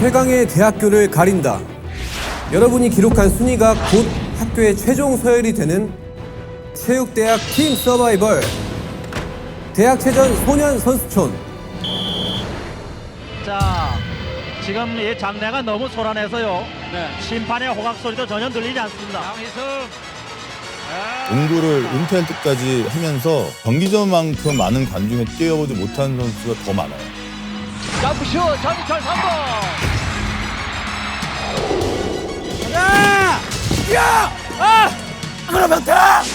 최강의 대학교를 가린다. 여러분이 기록한 순위가 곧 학교의 최종 서열이 되는 체육대학 팀 서바이벌 대학체전 소년 선수촌 자, 지금 이 장내가 너무 소란해서요. 심판의 호각 소리도 전혀 들리지 않습니다. 농구를 은퇴할 때까지 하면서 경기전만큼 많은 관중에 뛰어보지 못한 선수가 더 많아요. 점프슛 전희철 3번.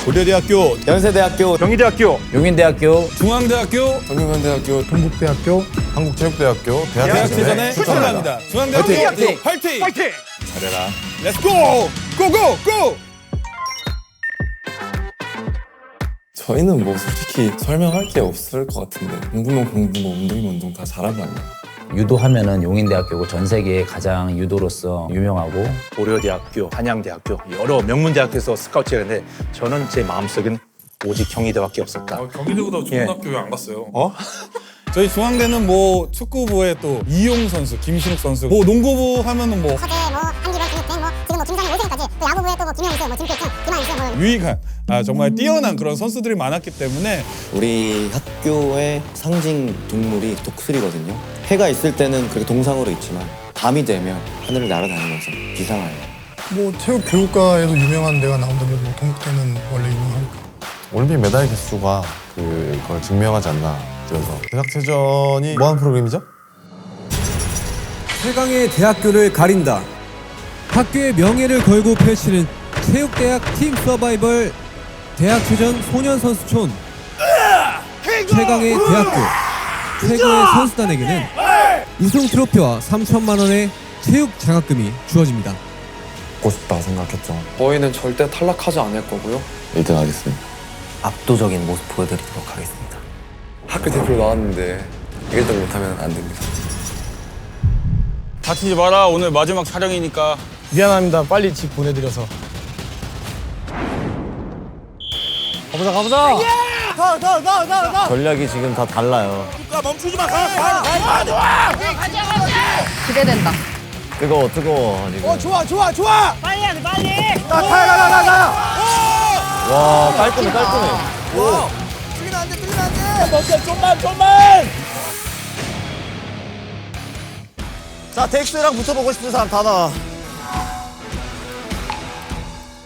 고려대학교 연세대학교, 경희대학교, 용인대학교, 중앙대학교, 동명대학교, 동국대학교, 한국체육대학교, 대학체전에 출전합니다. 중앙대학교 화이팅! 화이팅! 파이팅! 잘해라. 렛츠고! 고고! 고! 저희는 뭐 솔직히 설명할 게 없을 것 같은데 공부면 공부, 뭐 운동이면 운동 다 잘한 거 아니에요? 유도하면은 용인대학교고 전 세계에 가장 유도로서 유명하고 고려대학교, 한양대학교 여러 명문대학교에서 스카우트를 했는데 저는 제 마음속엔 오직 경희대밖에 없었다. 경희대보다 좋은 예. 학교 왜 안 갔어요? 어? 저희 중앙대는 뭐 축구부에 또 이용 선수, 김신욱 선수, 뭐 농구부 하면은 뭐 서재 뭐 한기범 김익태 뭐 지금 뭐 김상현 오승까지 또 야구부에 또뭐 있어요 뭐 김필준 김한 있어요 뭐 유익한 아, 정말 뛰어난 그런 선수들이 많았기 때문에 우리 학교의 상징 동물이 독수리거든요. 해가 있을 때는 그렇게 동상으로 있지만 밤이 되면 하늘을 날아다니면서 비상하요. 뭐 체육 교육과에도 유명한 데가 나온다면 뭐 동국대는 원래 유명하니까. 올림픽 메달 개수가 그걸 증명하지 않나 그래서 대학체전이 뭐하는 프로그램이죠? 최강의 대학교를 가린다. 학교의 명예를 걸고 펼치는 체육대학 팀 서바이벌 대학체전 소년 선수촌 최강의 대학교 최고의 선수단에게는 우승 트로피와 3천만 원의 체육 장학금이 주어집니다. 먹고 싶다 생각했죠. 저희는 절대 탈락하지 않을 거고요. 1등 하겠습니다. 압도적인 모습 보여드리도록 하겠습니다. 학교 대표로 나왔는데 1등 못하면 안 됩니다. 다치지 마라. 오늘 마지막 촬영이니까. 미안합니다. 빨리 집 보내드려서. 가보자, 가보자. 전략이 지금 다 달라요. 멈추지 마. 가, 가, 가, 가. 기대된다 뜨거워, 뜨거워. 지금. 좋아, 좋아, 좋아. 와, 깔끔해, 깔끔해. 좀만, 좀만. 자, 덱스랑 붙어보고 싶은 사람 다 나와.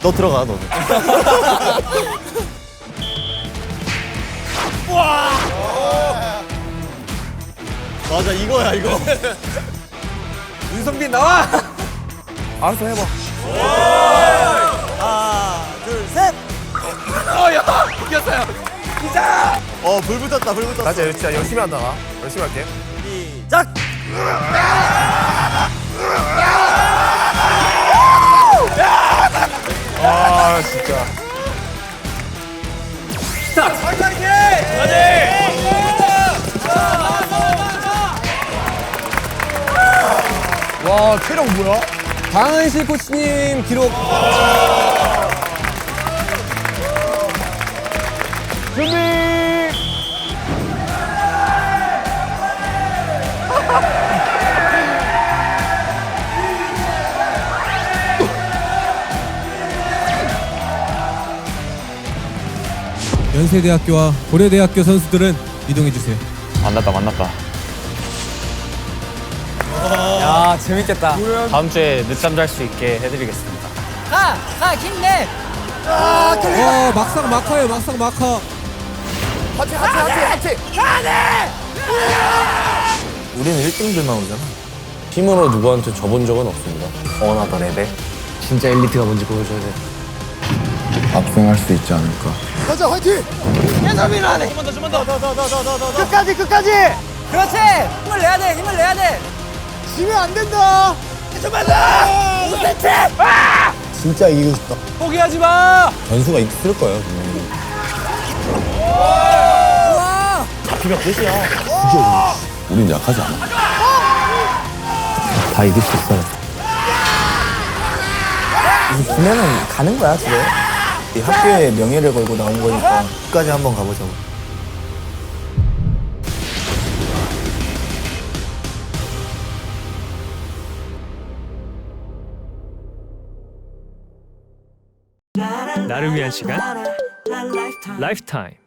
너 들어가, 너도. 맞아, 이거야, 이거. 윤성빈 나와. 알았어, 해봐. 하나, 둘, 셋. 어, 야, 이겼어요. 기자. 어, 불 붙었다, 불 붙었어. 나 진짜 열심히 한다. 열심히 할게. 시작! 아 진짜. 와, 체력 뭐야? 강은실 코치님 기록 연세대학교와 고려대학교 선수들은 이동해 주세요. 만났다 만났다. 야 재밌겠다. 다음 주에 늦잠 잘 수 있게 해드리겠습니다. 와 막상 막하요 막상 막하. 우리는 1등들만 오잖아. 팀으로 누구한테 져본 적은 없습니다. 어나더 레벨. 진짜 엘리트가 뭔지 보여줘야 돼. 압승할 수 있지 않을까. 가자, 화이팅! 끝까지 끝까지. 그렇지. 힘을 내야 돼. 힘을 내야 돼. 지면 안 된다. 진짜 이기고 싶다. 포기하지 마. 전수가 있을 거예요, 분명히. 잡히면 끝이야. 우린 약하지 않아. 다 이길 수 있어요. 보면은 가는 거야, 집에. 이 학교의 명예를 걸고 나온 거니까 끝까지 한번 가보자고. 나를 위한 시간 라이프타임